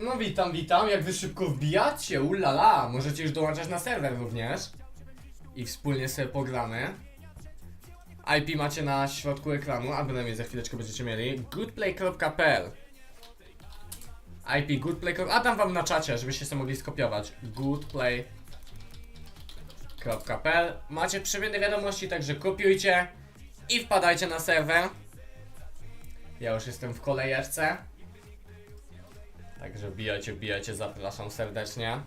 No witam, witam, jak wy szybko wbijacie, ulala, możecie już dołączać na serwer również. I wspólnie sobie pogramy. IP macie na środku ekranu, a bynajmniej za chwileczkę będziecie mieli. goodplay.pl IP goodplay. A tam wam na czacie, żebyście sobie mogli skopiować. goodplay.pl Macie przymienne wiadomości, także kopiujcie i wpadajcie na serwer. Ja już jestem w kolejeczce. Także bijajcie, bijajcie, zapraszam serdecznie.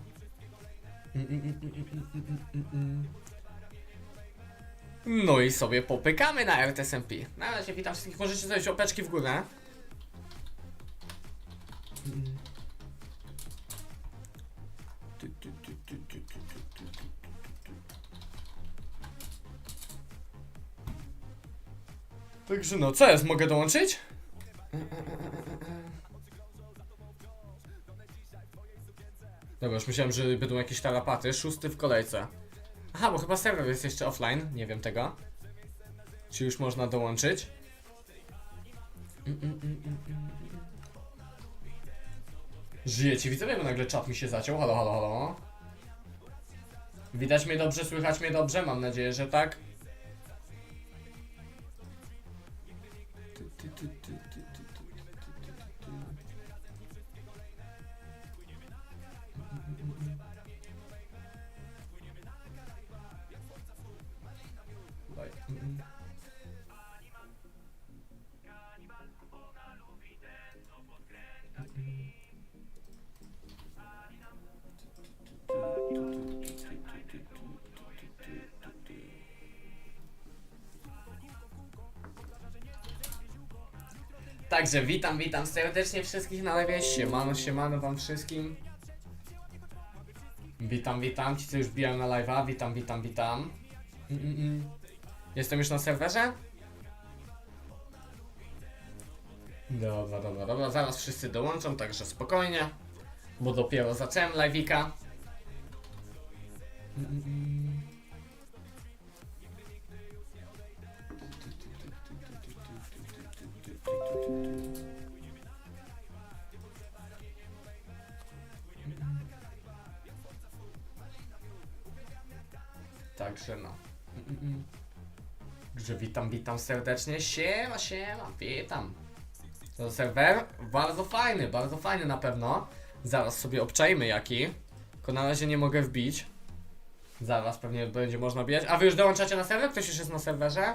No i sobie popykamy na RTSMP. Na razie witam wszystkich, możecie zrobić opeczki w górę. Także no, co jest? Mogę dołączyć? Dobra, już myślałem, że będą jakieś tarapaty. Szósty w kolejce. Aha, bo chyba serwer jest jeszcze offline. Nie wiem tego. Czy już można dołączyć? Żyjecie, widzowie, bo nagle czat mi się zaciął. Halo, halo, halo. Widać mnie dobrze, słychać mnie dobrze? Mam nadzieję, że tak. do, do. Także witam, witam serdecznie wszystkich na lewie. Siemano, siemano wam wszystkim. Witam, witam. Ci, co już bijają na live'a. Witam, witam, witam. Mm, mm, mm. Jestem już na serwerze? Dobra, dobra, dobra. Zaraz wszyscy dołączą, także spokojnie. Bo dopiero zacząłem live'ika. Mm, mm, Także no. Także witam, witam serdecznie. Siema, siema, witam. To serwer bardzo fajny, bardzo fajny na pewno. Zaraz sobie obczajmy jaki. Tylko na razie nie mogę wbić. Zaraz pewnie będzie można bijać. A wy już dołączacie na serwer? Ktoś już jest na serwerze?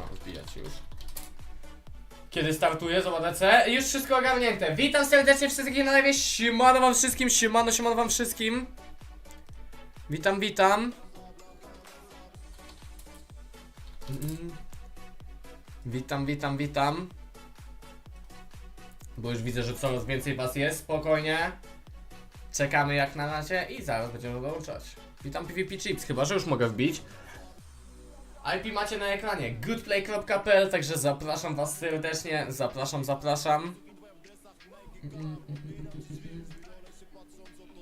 Można wbijać już. Kiedy startuje z ODC? Już wszystko ogarnięte. Witam serdecznie wszystkich na lewie. Siemano wam wszystkim, siemano, siemano wam wszystkim. Witam, witam. Witam, witam, witam. Bo już widzę, że coraz więcej was jest. Spokojnie. Czekamy jak na razie i zaraz będziemy dołączać. Witam PvP Chips, chyba że już mogę wbić. IP macie na ekranie goodplay.pl, także zapraszam was serdecznie, zapraszam, zapraszam.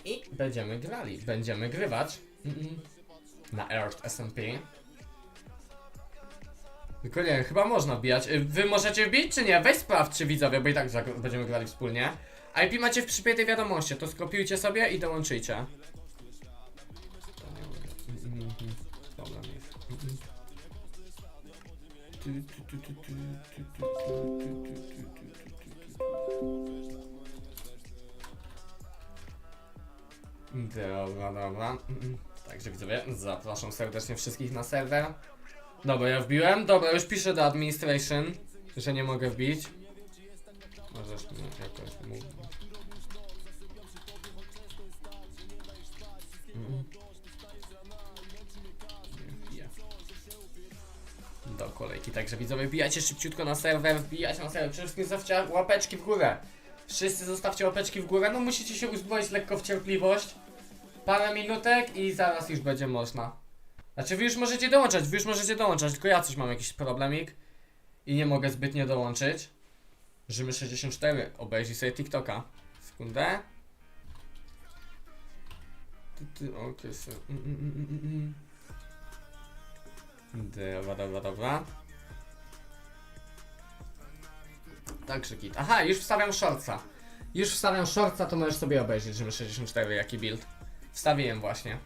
I będziemy grali, będziemy grywać na Earth SMP. Tylko nie, chyba można wbijać. Wy możecie wbić czy nie? Weź sprawdźcie widzowie, bo i tak będziemy grali wspólnie. IP macie w przypiętej wiadomości, to skopiujcie sobie i dołączyjcie. Dobra, dobra. Tak Także widzowie, zapraszam serdecznie wszystkich na serwer. Dobra, ja wbiłem. Dobra, już piszę do administration, że nie mogę wbić. Możesz jakoś mówić. Kolejki, także widzowie, wbijajcie szybciutko na serwer, wbijajcie na serwer, przede wszystkim zostawcie łapeczki w górę. Wszyscy zostawcie łapeczki w górę, no musicie się uzbroić lekko w cierpliwość. Parę minutek i zaraz już będzie można. Znaczy wy już możecie dołączać, wy już możecie dołączać, tylko ja coś mam jakiś problemik i nie mogę zbytnio dołączyć. Rzymy 64, obejrzyj sobie TikToka. Sekundę. Ty, ty, okej, so- mm, mm, mm, mm, mm. Dobra, dobra, dobra. Także git. Aha, już wstawiam shortsa. Już wstawiam shortsa, to możesz sobie obejrzeć Rzymy 64, jaki build. Wstawiłem właśnie.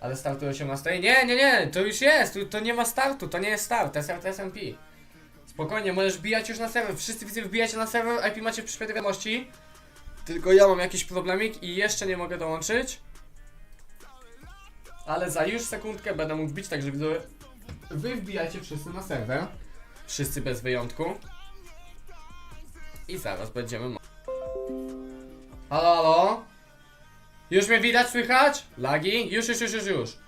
Ale startuje 18. Nie, nie, nie, to już jest, to nie ma startu, to nie jest start, to jest SMP. Spokojnie, możesz wbijać już na serwer, wszyscy widzę wbijacie na serwer, IP macie w przyszłej wiadomości. Tylko ja mam jakiś problemik i jeszcze nie mogę dołączyć. Ale za już sekundkę będę mógł wbić, także widzę, wy wbijacie wszyscy na serwer. Wszyscy bez wyjątku. I zaraz będziemy... Halo, halo? Już mnie widać, słychać? Lagi? Już, już, już, już, już.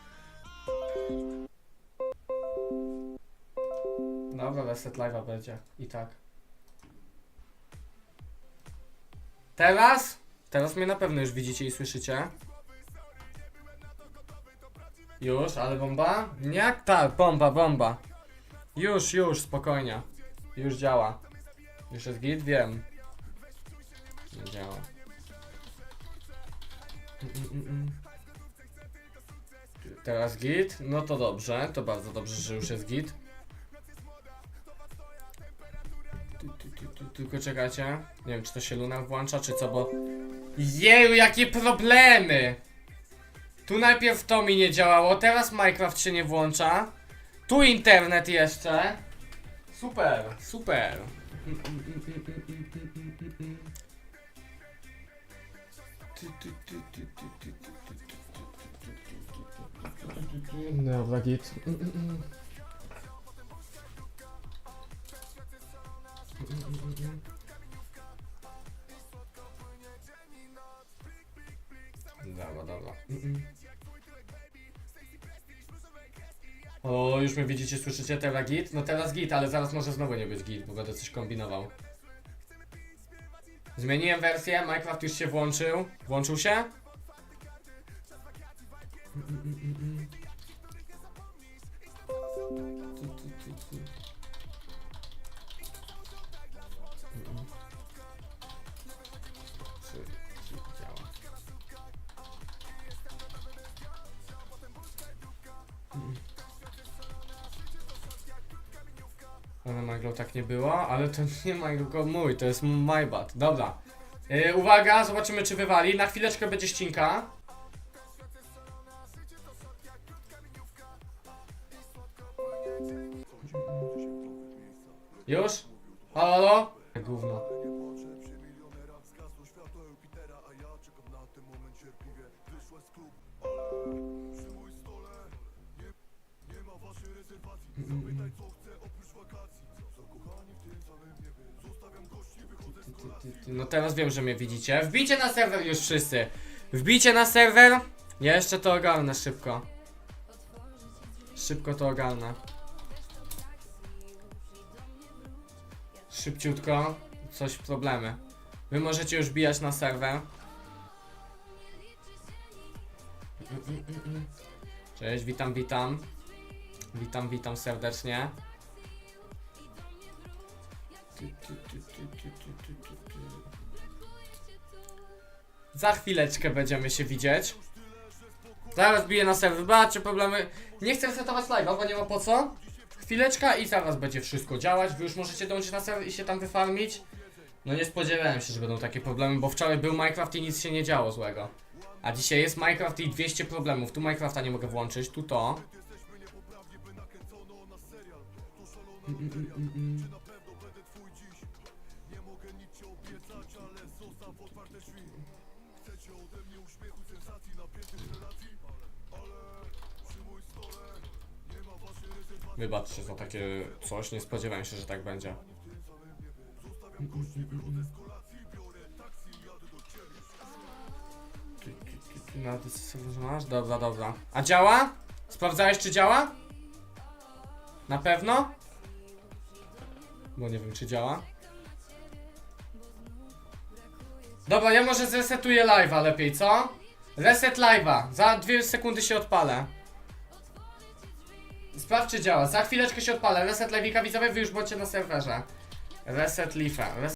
Dobra, reset live'a będzie. I tak. Teraz? Teraz mnie na pewno już widzicie i słyszycie. Już, ale bomba? Nie? Tak, bomba, bomba. Już, już, spokojnie. Już działa. Już jest git? Wiem. Nie działa. Mm, mm, mm. Teraz git? No to dobrze, to bardzo dobrze, że już jest git. Tylko czekajcie. Nie wiem, czy to się Luna włącza, czy co, bo... Jeju, jakie problemy! Tu najpierw to mi nie działało, teraz Minecraft się nie włącza. Tu internet jeszcze. Super, super. Mm, mm, O, już mnie widzicie, słyszycie teraz git? No teraz git, ale zaraz może znowu nie być git, bo będę coś kombinował. Zmieniłem wersję, Minecraft już się włączył. Włączył się? Mm, mm, Ale Maglo tak nie było, ale to nie Maglo mój, to jest my bad. Dobra. Yy, uwaga, zobaczymy czy wywali. Na chwileczkę będzie ścinka. Już? Halo, halo? Gówno. No teraz wiem, że mnie widzicie. Wbijcie na serwer już wszyscy. Wbijcie na serwer. Ja jeszcze to ogarnę szybko. Szybko to ogarnę. Szybciutko. Coś problemy. Wy możecie już bijać na serwer. Mm, mm, mm. Cześć, witam, witam. Witam, witam serdecznie. Za chwileczkę będziemy się widzieć. Zaraz biję na serwer, zobaczcie problemy. Nie chcę resetować live'a, bo nie ma po co. Chwileczka i zaraz będzie wszystko działać. Wy już możecie dołączyć na serwer i się tam wyfarmić. No nie spodziewałem się, że będą takie problemy, bo wczoraj był Minecraft i nic się nie działo złego. A dzisiaj jest Minecraft i 200 problemów. Tu Minecrafta nie mogę włączyć, tu to. Mm, mm, mm, mm, w otwarte drzwi Chcecie ode mnie uśmiechu, sensacji, napiętych relacji Ale przy mój stole nie ma waszej rezerwacji Wybaczcie za takie coś, nie spodziewałem się, że tak będzie. Zostawiam gości, wychodzę z kolacji, biorę taksi jadę do ciebie No, ty sobie masz? Dobra, dobra. A działa? Sprawdzałeś, czy działa? Na pewno? Bo nie wiem, czy działa. Dobra, ja może zresetuję live'a lepiej, co? Reset live'a. Za dwie sekundy się odpalę. Sprawdź, czy działa. Za chwileczkę się odpalę. Reset live'ika widzowie, wy już bądźcie na serwerze. Reset live'a.